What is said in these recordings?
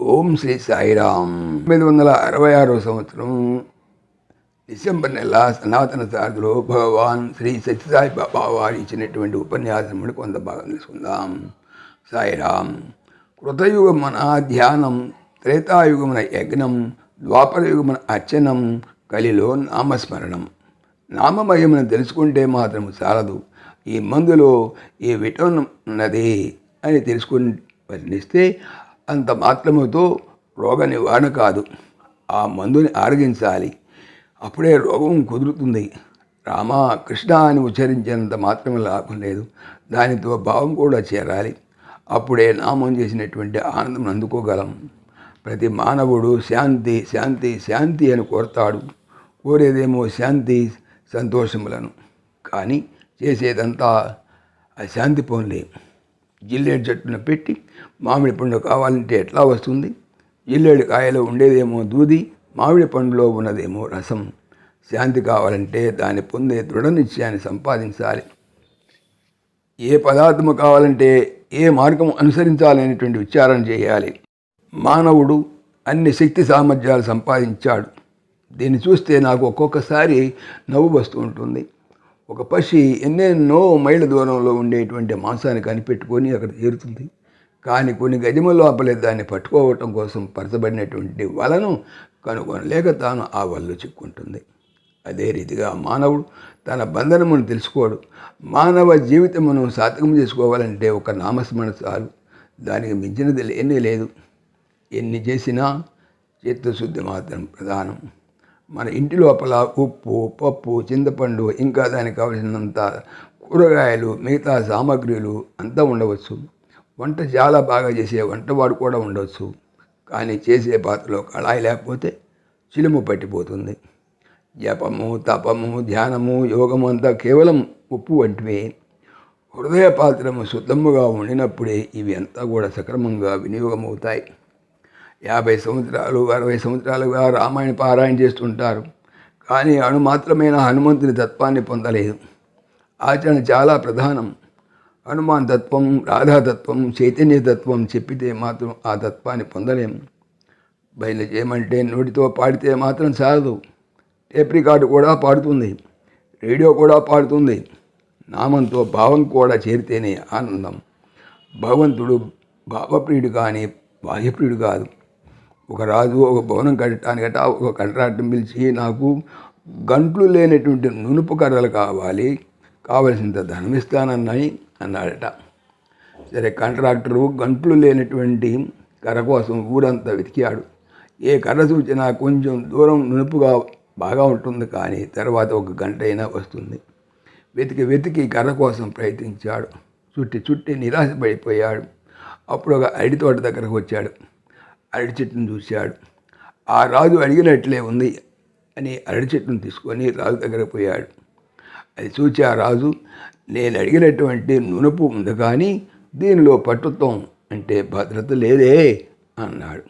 ఓం శ్రీ సాయిరామ్. తొమ్మిది వందల అరవై ఆరో సంవత్సరం డిసెంబర్ నెల సనాతన సారథిలో భగవాన్ శ్రీ సత్యసాయి బాబా వారు ఇచ్చినటువంటి ఉపన్యాసముడు కొంత భాగం తీసుకుందాం. సాయిరామ్ కృతయుగమున ధ్యానం త్రేతాయుగమున యజ్ఞం ద్వాపరయుగమున అర్చనం కలిలో నామస్మరణం. నామమయమును తెలుసుకుంటే మాత్రం చాలదు. ఈ మందులో ఈ విటమిన్ ఉన్నది అని తెలుసుకుని వర్ణిస్తే అంత మాత్రముతో రోగ నివారణ కాదు. ఆ మందుని ఆరగించాలి. అప్పుడే రోగం కుదురుతుంది. రామ కృష్ణ అని ఉచ్చరించేంత మాత్రం లాభం లేదు. దానితో భావం కూడా చేరాలి. అప్పుడే నామం చేసినటువంటి ఆనందం అందుకోగలం. ప్రతి మానవుడు శాంతి శాంతి శాంతి అని కోరతాడు. కోరేదేమో శాంతి సంతోషములను. కానీ చేసేదంతా ఆ శాంతి పనులే. జిల్లేడు చెట్టును పెట్టి మామిడి పండు కావాలంటే ఎట్లా వస్తుంది? జిల్లేడు కాయలో ఉండేదేమో దూది మామిడి పండులో ఉన్నదేమో రసం. శాంతి కావాలంటే దాన్ని పొందే దృఢ నిశ్చయాన్ని సంపాదించాలి. ఏ పదార్థము కావాలంటే ఏ మార్గం అనుసరించాలనేటువంటి విచారణ చేయాలి. మానవుడు అన్ని శక్తి సామర్థ్యాలు సంపాదించాడు. దీన్ని చూస్తే నాకు ఒక్కొక్కసారి నవ్వు వస్తూ ఉంటుంది. ఒక పక్షి ఎన్నెన్నో మైళ్ళ దూరంలో ఉండేటువంటి మాంసాన్ని కనిపెట్టుకొని అక్కడ చేరుతుంది. కానీ కొన్ని గదిమ లోపలే దాన్ని పట్టుకోవటం కోసం పరచబడినటువంటి వలను కనుగొనలేక తాను ఆ వలలో చిక్కుంటుంది. అదే రీతిగా మానవుడు తన బంధనమును తెలుసుకోడు. మానవ జీవితమును సాధకం చేసుకోవాలంటే ఒక నామస్మరణ చాలు. దానికి మించినది లేనే లేదు. ఎన్ని చేసినా చిత్తశుద్ధి మాత్రం ప్రధానం. మన ఇంటి లోపల ఉప్పు పప్పు చింతపండు ఇంకా దానికి కావలసినంత కూరగాయలు మిగతా సామాగ్రిలు అంతా ఉండవచ్చు. వంట చాలా బాగా చేసే వంటవాడు కూడా ఉండవచ్చు కానీ చేసే పాత్రలో కళాయి లేకపోతే చిలుము పట్టిపోతుంది. జపము తపము ధ్యానము యోగము అంతా కేవలం ఉప్పు వంటివే. హృదయ పాత్రము శుద్ధముగా ఉండినప్పుడే ఇవి అంతా కూడా సక్రమంగా వినియోగమవుతాయి. యాభై సంవత్సరాలు అరవై సంవత్సరాలుగా రామాయణ పారాయణ చేస్తుంటారు. కానీ అణు మాత్రమైన హనుమంతుని తత్వాన్ని పొందలేదు. ఆచరణ చాలా ప్రధానం. హనుమాన్ తత్వం రాధాతత్వం చైతన్య తత్వం చెప్పితే మాత్రం ఆ తత్వాన్ని పొందలేము బయలు చేయమంటే నోటితో పాడితే మాత్రం చాలదు. టేప్ రికార్డు కూడా పాడుతుంది. రేడియో కూడా పాడుతుంది. నామంతో భావం కూడా చేరితేనే ఆనందం. భగవంతుడు భావప్రియుడు కానీ బాహ్యప్రియుడు కాదు. ఒక రాజు ఒక భవనం కట్టడానికట ఒక కంట్రాక్టర్ పిలిచి నాకు గంట్లు లేనటువంటి నునుపు కర్రలు కావాలి కావలసినంత ధనం ఇస్తానన్నాయి అన్నాడట. సరే కాంట్రాక్టరు గంట్లు లేనటువంటి కర్ర కోసం ఊరంతా వెతికాడు. ఏ కర్ర చూచినా కొంచెం దూరం నునుపుగా బాగా ఉంటుంది కానీ తర్వాత ఒక గంట అయినా వస్తుంది. వెతికి వెతికి కర్ర కోసం ప్రయత్నించాడు. చుట్టి చుట్టి నిరాశపడిపోయాడు. అప్పుడు ఒక అరటి తోట దగ్గరకు వచ్చాడు. అరటి చెట్టును చూశాడు. ఆ రాజు అడిగినట్లే ఉంది అని అరటి చెట్టును తీసుకొని రాజు దగ్గర పోయాడు. అది చూచి ఆ రాజు నేను అడిగినటువంటి నునుపు ఉంది కానీ దీనిలో పట్టుత్వం అంటే భద్రత లేదే అన్నాడు.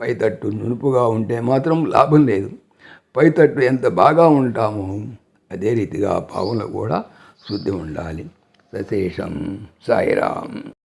పైతట్టు నునుపుగా ఉంటే మాత్రం లాభం లేదు. పైతట్టు ఎంత బాగా ఉంటామో అదే రీతిగా భావంలో కూడా శుద్ధి ఉండాలి. సశేషం సాయిరాం